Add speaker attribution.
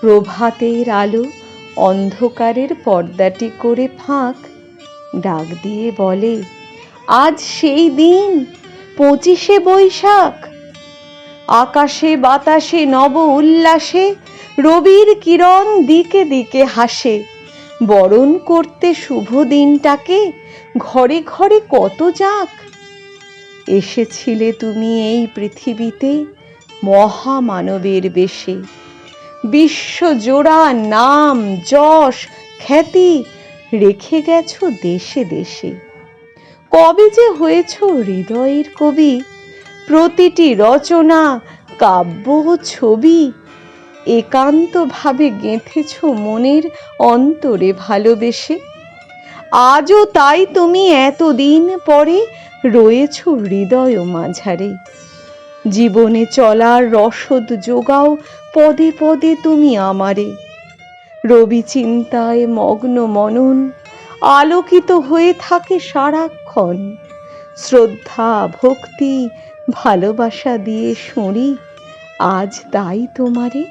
Speaker 1: প্রভাতের আলো অন্ধকারের পর্দাটি করে ফাঁক। ডাক দিয়ে বলে, আজ সেই দিন, পঁচিশে বৈশাখ। আকাশে, বাতাসে, নব উল্লাসে, রবির কিরণ দিকে দিকে হাসে। বরণ করতে শুভ দিনটাকে ঘরে ঘরে কত যাক। এসেছিলে তুমি এই পৃথিবীতে মহামানবের বেশে। বিশ্বজোড়া নাম, যশ, খ্যাতি রেখে গেছো দেশে দেশে। কবে যে হয়েছ হৃদয়ের কবি, প্রতিটি রচনা, কাব্য ছবি একান্তভাবে গেঁথেছ মনের অন্তরে ভালোবেসে। আজও তাই তুমি এতদিন পরে রয়েছ হৃদয় মাঝারে। জীবনে চলার রসদ যোগাও পদে পদে তুমি আমারে। রবি চিন্তায় মগ্ন মনন, আলোকিত হয়ে থাকে সারাক্ষণ। শ্রদ্ধা, ভক্তি, ভালোবাসা দিয়ে শুঁড়ি আজ তাই তোমারে